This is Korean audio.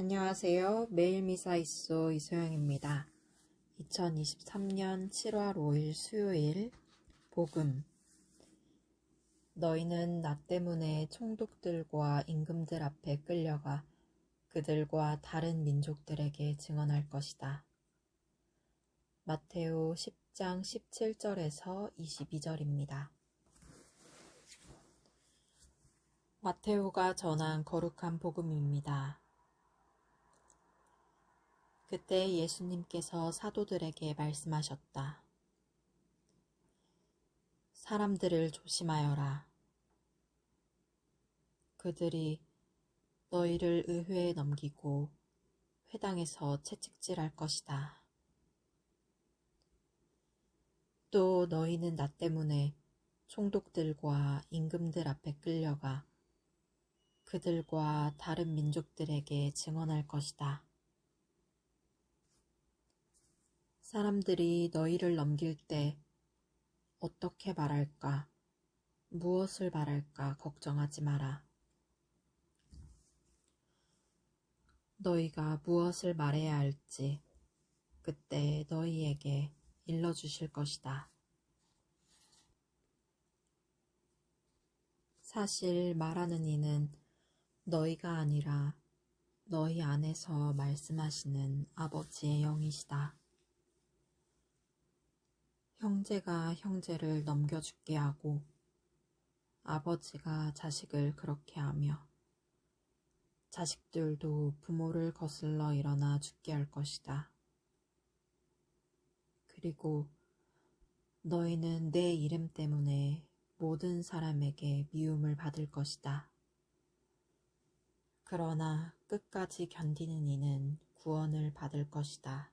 안녕하세요. 매일 미사 이소 이소영입니다. 2023년 7월 5일 수요일 복음 너희는 나 때문에 총독들과 임금들 앞에 끌려가 그들과 다른 민족들에게 증언할 것이다. 마테오 10장 17절에서 22절입니다. 마테오가 전한 거룩한 복음입니다. 그때 예수님께서 사도들에게 말씀하셨다. 사람들을 조심하여라. 그들이 너희를 의회에 넘기고 회당에서 채찍질할 것이다. 또 너희는 나 때문에 총독들과 임금들 앞에 끌려가 그들과 다른 민족들에게 증언할 것이다. 사람들이 너희를 넘길 때 어떻게 말할까, 무엇을 말할까 걱정하지 마라. 너희가 무엇을 말해야 할지 그때 너희에게 일러주실 것이다. 사실 말하는 이는 너희가 아니라 너희 안에서 말씀하시는 아버지의 영이시다. 형제가 형제를 넘겨 죽게 하고 아버지가 자식을 그렇게 하며 자식들도 부모를 거슬러 일어나 죽게 할 것이다. 그리고 너희는 내 이름 때문에 모든 사람에게 미움을 받을 것이다. 그러나 끝까지 견디는 이는 구원을 받을 것이다.